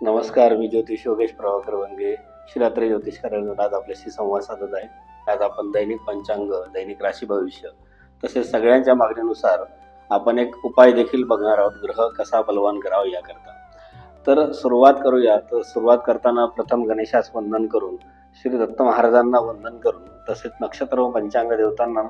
नमस्कार मी ज्योतिष योगेश प्रभाकर वंगे श्रीरात्री ज्योतिष कार्यालयात आज आपल्याशी संवाद साधत आहे. आज आपण दैनिक पंचांग दैनिक राशी भविष्य तसेच सगळ्यांच्या मागणीनुसार आपण एक उपाय देखील बघणार आहोत. ग्रह कसा बलवान करावा याकरता. तर सुरुवात करूया. तर सुरुवात करताना प्रथम गणेशास वंदन करून श्री दत्त महाराजांना वंदन करून तसेच नक्षत्र व पंचांग देवतांना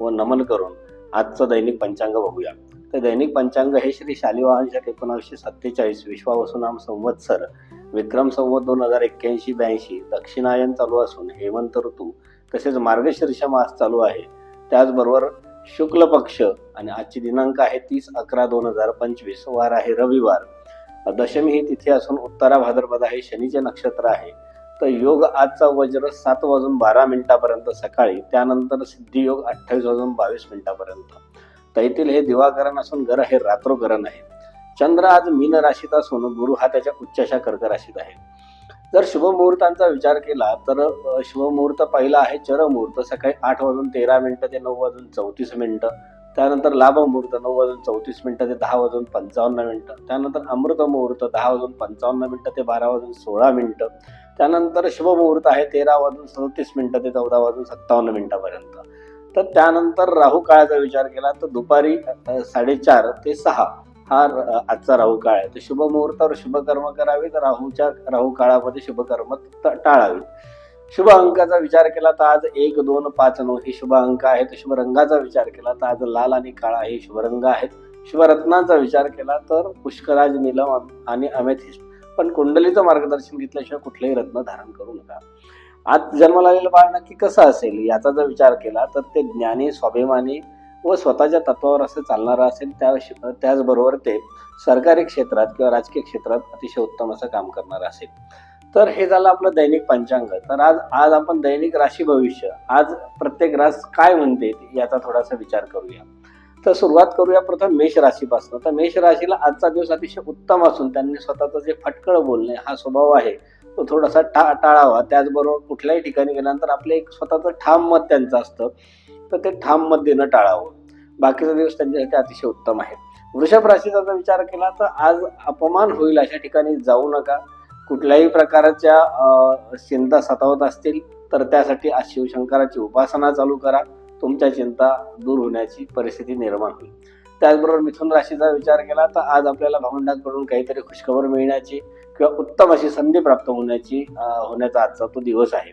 व नमन करून आजचं दैनिक पंचांग बघूया. तर दैनिक पंचांग हे श्री शालिवाहन शक एकोणावीसशे सत्तेचाळीस विश्वावसुनाम संवत्सर विक्रम संवत दोन हजार एक्क्याऐंशी ब्याऐंशी दक्षिणायन चालू असून हेमंत ऋतू तसेच मार्गशीर्ष मास चालू आहे. त्याचबरोबर शुक्ल पक्ष आणि आजची दिनांक आहे तीस अकरा दोन हजार पंचवीस वार आहे रविवार. दशमी ही तिथे असून उत्तरा भाद्रपद हे शनीचे नक्षत्र आहे. तर योग आजचा वज्र सात वाजून बारा मिनिटापर्यंत सकाळी त्यानंतर सिद्धी योग अठ्ठावीस वाजून बावीस मिनिटापर्यंत. तैतील हे दिवाकरण असून घर हे रात्रोकरण आहे. चंद्र आज मीन राशीत असून गुरु हा त्याच्या उच्चाशा कर्क राशीत आहे. जर शुभमुहूर्तांचा विचार केला तर शुभमुहूर्त पहिला आहे चरमुहूर्त सकाळी आठ वाजून तेरा मिनिटं ते नऊ वाजून चौतीस मिनिटं. त्यानंतर लाभमुहूर्त नऊ वाजून चौतीस मिनिटं ते दहा वाजून पंचावन्न मिनिटं. त्यानंतर अमृत मुहूर्त दहा वाजून पंचावन्न मिनिटं ते बारा वाजून सोळा मिनिटं. त्यानंतर शुभमुहूर्त आहे तेरा वाजून सदतीस मिनिटं ते चौदा वाजून सत्तावन्न मिनिटापर्यंत. तर त्यानंतर राहू काळाचा विचार केला तर दुपारी साडेचार ते सहा हा आजचा राहू काळ आहे. तर शुभ मुहूर्तावर शुभकर्म करावीत. तर राहूच्या राहू काळामध्ये शुभकर्म ट- शुभ अंकाचा विचार केला तर आज एक दोन पाच नऊ हे शुभ अंक आहेत. शुभ रंगाचा विचार केला तर आज लाल आणि काळा हे शुभ रंग आहेत. शुभरत्नांचा विचार केला तर पुष्कराज नीलम आणि अमेथिस्ट पण कुंडलीचं मार्गदर्शन घेतल्याशिवाय कुठलंही रत्न धारण करू नका. आज जन्माला आलेलं बाळ नक्की कसं असेल याचा जर विचार केला तर ते ज्ञानी स्वाभिमानी व स्वतःच्या तत्वावर असं चालणारं असेल त्या त्याचबरोबर ते सरकारी क्षेत्रात किंवा राजकीय क्षेत्रात अतिशय उत्तम असं काम करणार असेल. तर हे झालं आपलं दैनिक पंचांग. तर आज आज आपण दैनिक राशी भविष्य आज प्रत्येक रास काय म्हणते याचा थोडासा विचार करूया. तर सुरुवात करूया प्रथम मेष राशीपासून. तर मेष राशीला आजचा दिवस अतिशय उत्तम असून त्यांनी स्वतःचं जे फटकळ बोलणे हा स्वभाव आहे तो थोडासा टा टाळावा. त्याचबरोबर कुठल्याही ठिकाणी गेल्यानंतर आपलं एक स्वतःचं ठाम मत त्यांचं असतं. तर ते ठाम मत देणं टाळावं. बाकीचा दिवस त्यांच्यासाठी अतिशय उत्तम आहे. वृषभ राशीचा जर विचार केला तर आज अपमान होईल अशा ठिकाणी जाऊ नका. कुठल्याही प्रकारच्या चिंता सतावत असतील तर त्यासाठी आज शिवशंकराची उपासना चालू करा. तुमच्या चिंता दूर होण्याची परिस्थिती निर्माण होईल. त्याचबरोबर मिथुन राशीचा विचार केला तर आज आपल्याला भावंडांकडून काहीतरी खुशखबर मिळण्याची किंवा उत्तम अशी संधी प्राप्त होण्याची होण्याचा आजचा तो दिवस आहे.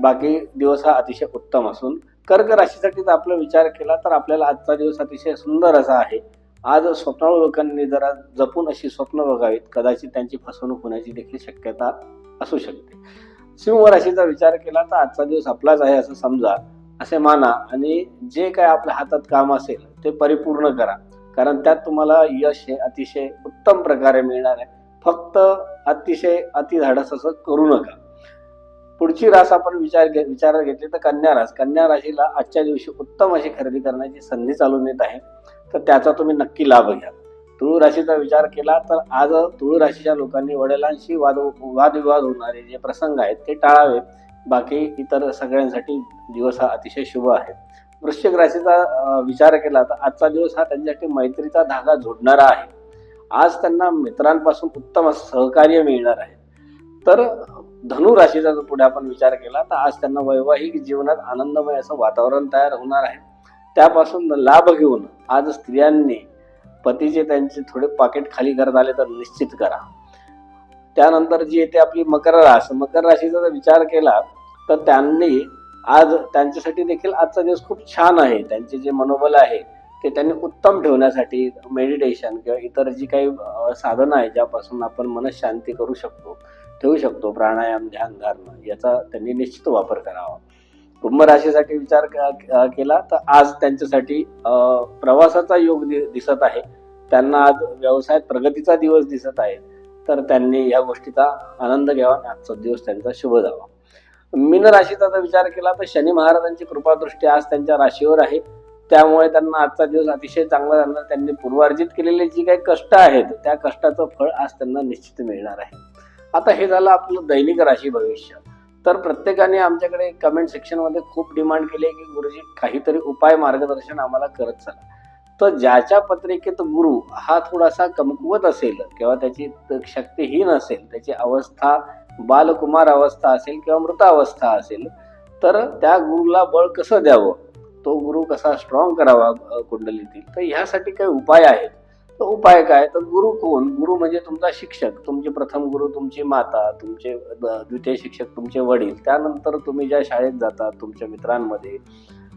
बाकी दिवस हा अतिशय उत्तम असून कर्क राशीसाठी जर आपला विचार केला तर आपल्याला आजचा दिवस अतिशय सुंदर असा आहे. आज स्वप्नाळू लोकांनी जरा जपून अशी स्वप्न बघावीत. कदाचित त्यांची फसवणूक होण्याची देखील शक्यता असू शकते. सिंह राशीचा विचार केला तर आजचा दिवस आपलाच आहे असं समजा असे माना आणि जे काय आपल्या हातात काम असेल ते परिपूर्ण करा. कारण त्यात तुम्हाला यश हे अतिशय उत्तम प्रकारे मिळणार आहे. फक्त अतिशय अतिधाडस असं करू नका. पुढची रास आपण विचार घे विचारात घेतली तर कन्या रास. कन्या राशीला आजच्या दिवशी उत्तम अशी खरेदी करण्याची संधी चालून येत आहे. तर त्याचा तुम्ही नक्की लाभ घ्या. तुळू राशीचा विचार केला तर आज तुळू राशीच्या लोकांनी वडिलांशी वाद वादविवाद होणारे जे प्रसंग आहेत ते टाळावेत. बाकी इतर सगळ्यांसाठी दिवस हा अतिशय शुभ आहे. वृश्चिक राशीचा विचार केला तर आजचा दिवस हा त्यांच्यासाठी मैत्रीचा धागा जोडणारा आहे. आज त्यांना मित्रांपासून उत्तम सहकार्य मिळणार आहे. तर धनु राशीचा जर पुढे आपण विचार केला तर आज त्यांना वैवाहिक जीवनात आनंदमय असं वातावरण तयार होणार आहे. त्यापासून लाभ घेऊन आज स्त्रियांनी पतीचे त्यांचे थोडे पाकिट खाली करत आले तर निश्चित करा. त्यानंतर जी येते आपली मकर रास मकर राशीचा जर विचार केला तर त्यांनी आज त्यांच्यासाठी देखील आजचा दिवस खूप छान आहे. त्यांचे जे मनोबल आहे ते त्यांनी उत्तम ठेवण्यासाठी मेडिटेशन किंवा इतर जी काही साधनं आहे ज्यापासून आपण मनशांती करू शकतो ठेवू शकतो प्राणायाम ध्यान धारणं याचा त्यांनी निश्चित वापर करावा. कुंभ राशीसाठी विचार क- केला तर आज त्यांच्यासाठी प्रवासाचा योग दि- दिसत आहे. त्यांना आज व्यवसायात प्रगतीचा दिवस दिसत आहे. तर त्यांनी या गोष्टीचा आनंद घ्यावा आणि आजचा दिवस त्यांचा शुभ जावा. मीन राशीचा जर विचार केला तर शनी महाराजांची कृपादृष्टी आज त्यांच्या राशीवर आहे. त्यामुळे त्यांना आजचा दिवस अतिशय चांगला जाणार त्यांनी पूर्वार्जित केलेले जी काही कष्ट आहेत त्या कष्टाचं फळ आज त्यांना निश्चित मिळणार आहे. आता हे झालं आपलं दैनिक राशी भविष्य. तर प्रत्येकाने आमच्याकडे कमेंट सेक्शनमध्ये खूप डिमांड केली आहे की गुरुजी काहीतरी उपाय मार्गदर्शन आम्हाला करत चला. तर ज्याच्या पत्रिकेत गुरु हा थोडासा कमकुवत असेल किंवा त्याची शक्तीहीन शक्तिहीन असेल त्याची अवस्था बालकुमार अवस्था असेल किंवा मृतावस्था असेल तर त्या गुरुला बळ कसं द्यावं? तो गुरु कसा स्ट्रॉंग करावा कुंडलीतील? तर ह्यासाठी काही उपाय आहेत. तर उपाय काय? तर गुरु कोण? गुरु म्हणजे तुमचा शिक्षक. तुमचे प्रथम गुरु तुमची माता तुमचे द्वितीय शिक्षक तुमचे वडील. त्यानंतर तुम्ही ज्या शाळेत जातात तुमच्या मित्रांमध्ये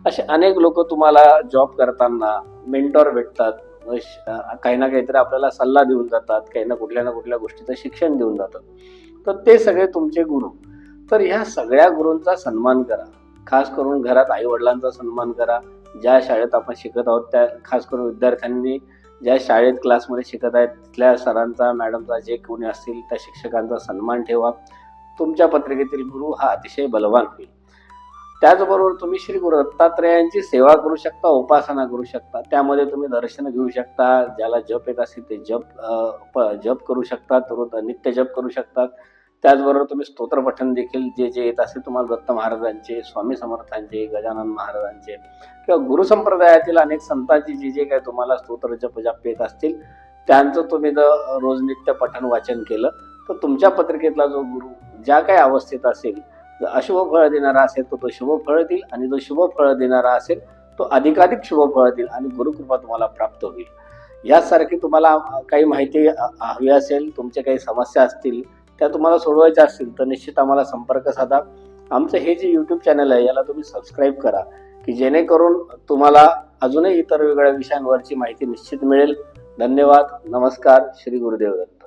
असे अनेक लोक तुम्हाला जॉब करताना मेंटॉर भेटतात. श- काही ना काहीतरी आपल्याला सल्ला देऊन जातात. काही ना कुठल्या ना कुठल्या गोष्टीचं शिक्षण देऊन जातात. तर ते सगळे तुमचे गुरु. तर ह्या सगळ्या गुरूंचा सन्मान करा. खास करून घरात आईवडिलांचा सन्मान करा. ज्या शाळेत आपण शिकत आहोत त्या खास करून विद्यार्थ्यांनी ज्या शाळेत क्लासमध्ये शिकत आहेत तिथल्या सरांचा मॅडमचा जे कोणी असतील त्या शिक्षकांचा सन्मान ठेवा. तुमच्या पत्रिकेतील गुरु हा अतिशय बलवान होईल. त्याचबरोबर तुम्ही श्री गुरु दत्तात्रयांची सेवा करू शकता उपासना करू शकता. त्यामध्ये तुम्ही दर्शन घेऊ शकता. ज्याला जप येत असतील ते जप प- जप करू शकतात रोज नित्य जप करू शकतात. त्याचबरोबर तुम्ही स्तोत्रपठन देखील जे जे येत असेल तुम्हाला दत्त महाराजांचे स्वामी समर्थांचे गजानन महाराजांचे किंवा गुरु संप्रदायातील अनेक संतांची जे जे काय तुम्हाला स्तोत्र जप पेत येत असतील त्यांचं तुम्ही जर रोज नित्य पठन वाचन केलं तर तुमच्या पत्रिकेतला जो गुरु ज्या काही अवस्थेत असेल जर अशुभ फळ देणारा असेल तर तो शुभ फळ देईल आणि जो शुभ फळ देणारा असेल तो अधिकाधिक शुभ फळ देईल आणि गुरुकृपा तुम्हाला प्राप्त होईल. यासारखी तुम्हाला काही माहिती हवी असेल तुमच्या काही समस्या असतील त्या तुम्हाला सोडवायच्या असतील तर निश्चित आम्हाला संपर्क साधा. आमचं हे जे यूट्यूब चॅनल आहे याला तुम्ही सबस्क्राईब करा की जेणेकरून तुम्हाला अजूनही इतर वेगळ्या विषयांवरची माहिती निश्चित मिळेल. धन्यवाद. नमस्कार. श्री गुरुदेव दत्त.